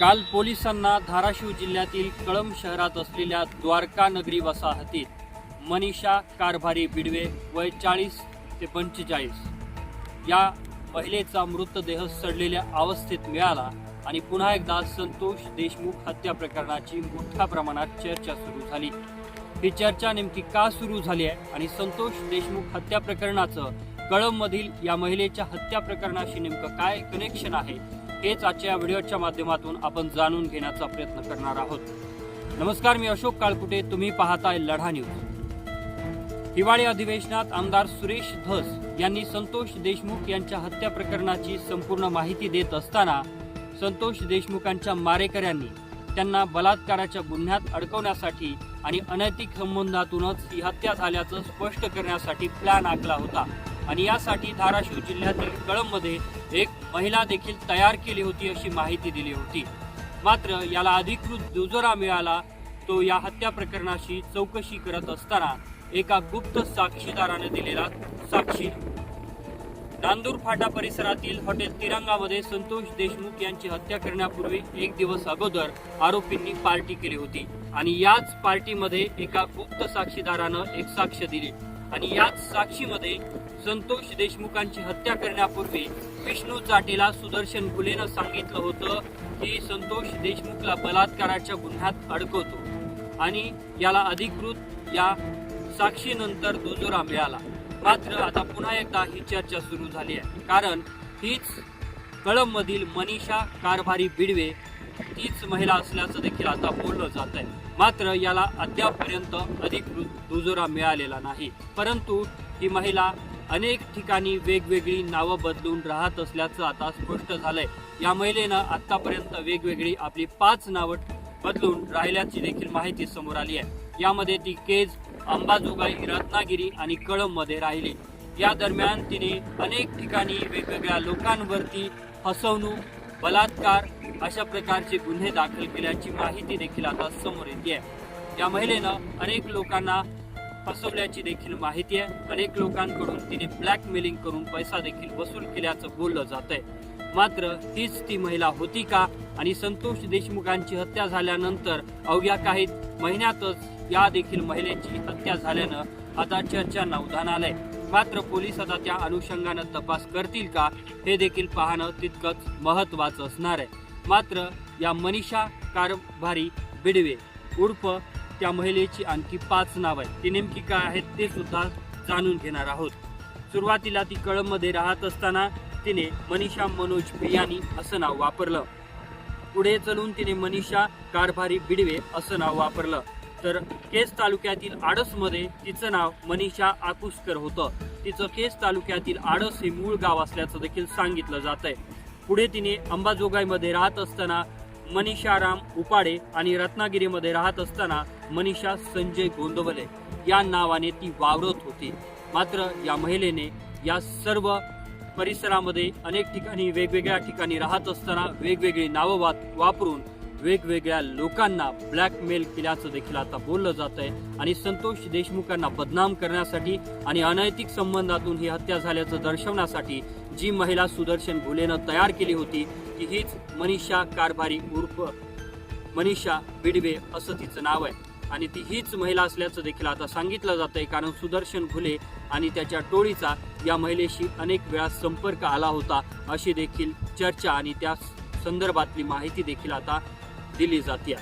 काल पोलिसांना धाराशिव जिल्ह्यातील कळंब शहरात असलेल्या द्वारका नगरी वसाहतीत मनीषा कारभारी बिडवे वय चाळीस ते पंचेचाळीस या महिलेचा मृतदेह सडलेल्या अवस्थेत मिळाला आणि पुन्हा एकदा संतोष देशमुख हत्या प्रकरणाची मोठ्या प्रमाणात चर्चा सुरू झाली. ही चर्चा नेमकी का सुरू झाली आहे आणि संतोष देशमुख हत्या प्रकरणाचं कळंबमधील या महिलेच्या हत्या प्रकरणाशी नेमकं काय कनेक्शन आहे? हेच आजच्या व्हिडिओच्या माध्यमातून आपण जाणून घेण्याचा प्रयत्न करणार आहोत. नमस्कार मी अशोक काळकुटे. तुम्ही पाहताय लढा न्यूज. हिवाळी अधिवेशनात आमदार सुरेश धस यांनी संतोष देशमुख यांच्या हत्या प्रकरणाची संपूर्ण माहिती देत असताना संतोष देशमुखांच्या मारेकऱ्यांनी त्यांना बलात्काराच्या गुन्ह्यात अडकवण्यासाठी आणि अनैतिक संबंधातूनच ही हत्या झाल्याचं स्पष्ट करण्यासाठी प्लॅन आखला होता. आणि यासाठी धाराशिव जिल्ह्यातील कळंबमध्ये एक महिला देखील तयार केली होती अशी माहिती दिली होती. मात्र याला अधिकृत दुजोरा मिळाला तो या हत्या प्रकरणाशी चौकशी करत असताना एका गुप्त साक्षीदाराने दिलेला साक्षी. नांदूर फाटा परिसरातील हॉटेल तिरंगामध्ये संतोष देशमुख यांची हत्या करण्यापूर्वी एक दिवस अगोदर आरोपींनी पार्टी केली होती आणि याच पार्टीमध्ये एका गुप्त साक्षीदारानं एक साक्ष दिली. आणि याच साक्षीमध्ये संतोष देशमुखांची हत्या करण्यापूर्वी विष्णू चाटेला सुदर्शन फुलेनं सांगितलं होतं की संतोष देशमुखला बलात्काराच्या गुन्ह्यात अडकवतो आणि याला अधिकृत या साक्षीनंतर दुजोरा मिळाला. मात्र आता पुन्हा एकदा ही चर्चा सुरू झाली आहे. कारण हीच कळंबमधील मनीषा कारभारी बिडवे तीच महिला असल्याचं देखील आता बोललं जात आहे. मात्र याला अद्यापपर्यंत अधिकृत दुजोरा मिळालेला नाही. परंतु ही महिला अनेक ठिकाणी वेगवेगळी नावं बदलून राहत असल्याचं आता स्पष्ट झालंय. या महिलेनं आतापर्यंत वेगवेगळी आपली पाच नावं बदलून राहिल्याची देखील माहिती समोर आली आहे. यामध्ये ती केज अंबाजोगाई रत्नागिरी आणि कळंबमध्ये राहिली. या दरम्यान तिने अनेक ठिकाणी वेगवेगळ्या लोकांवरती फसवणूक बलात्कार अशा प्रकारचे गुन्हे दाखल केल्याची माहिती देखील आता समोर येते या महिलेनं अनेक लोकांना फसवल्याची देखील माहिती आहे. अनेक लोकांकडून तिने ब्लॅकमेलिंग करून पैसा देखील वसूल केल्याचं बोललं जात आहे मात्र हीच ती महिला होती का आणि संतोष देशमुखांची हत्या झाल्यानंतर अवघ्या काही महिन्यातच या देखील महिलेची हत्या झाल्यानं आता चर्चांना उधाण आलंय. मात्र पोलीस आता त्या अनुषंगानं तपास करतील का हे देखील पाहणं तितकंच महत्वाचं असणार आहे. मात्र या मनीषा कारभारी बिडवे उर्फ त्या महिलेची आणखी पाच नाव आहेत. ती नेमकी काय आहेत ते सुद्धा जाणून घेणार आहोत. सुरुवातीला ती कळंबमध्ये राहत असताना तिने मनीषा मनोज प्रियानी असं नाव वापरलं. पुढे चलून तिने मनीषा कारभारी बिडवे असं नाव वापरलं. तर केस तालुक्यातील आडसमध्ये तिचं नाव मनीषा आकुसकर होतं. तिचं केस तालुक्यातील आडस हे मूळ गाव असल्याचं देखील सांगितलं जात आहे. पुढे तिने अंबाजोगाईमध्ये राहत असताना मनीषा राम उपाडे आणि रत्नागिरीमध्ये राहत असताना मनीषा संजय गोंदवले या नावाने ती वावरत होती. मात्र या महिलेने या सर्व परिसरामध्ये अनेक ठिकाणी वेगवेगळ्या ठिकाणी राहत असताना वेगवेगळी नावं वा वापरून वेगवेगळ्या लोकांना ब्लॅकमेल केल्याचं देखील आता बोललं जात आहे. आणि संतोष देशमुखांना बदनाम करण्यासाठी आणि अनैतिक संबंधातून ही हत्या झाल्याचं दर्शवण्यासाठी जी महिला सुदर्शन भुलेनं तयार केली होती ती हीच मनीषा कारभारी उर्फ मनीषा बिडवे असं तिचं नाव आहे. आणि ती हीच महिला असल्याचं देखील आता सांगितलं जात आहे. कारण सुदर्शन घुले आणि त्याच्या टोळीचा या महिलेशी अनेक वेळा संपर्क आला होता अशी देखील चर्चा आणि त्या संदर्भातली माहिती देखील आता दिली जाते.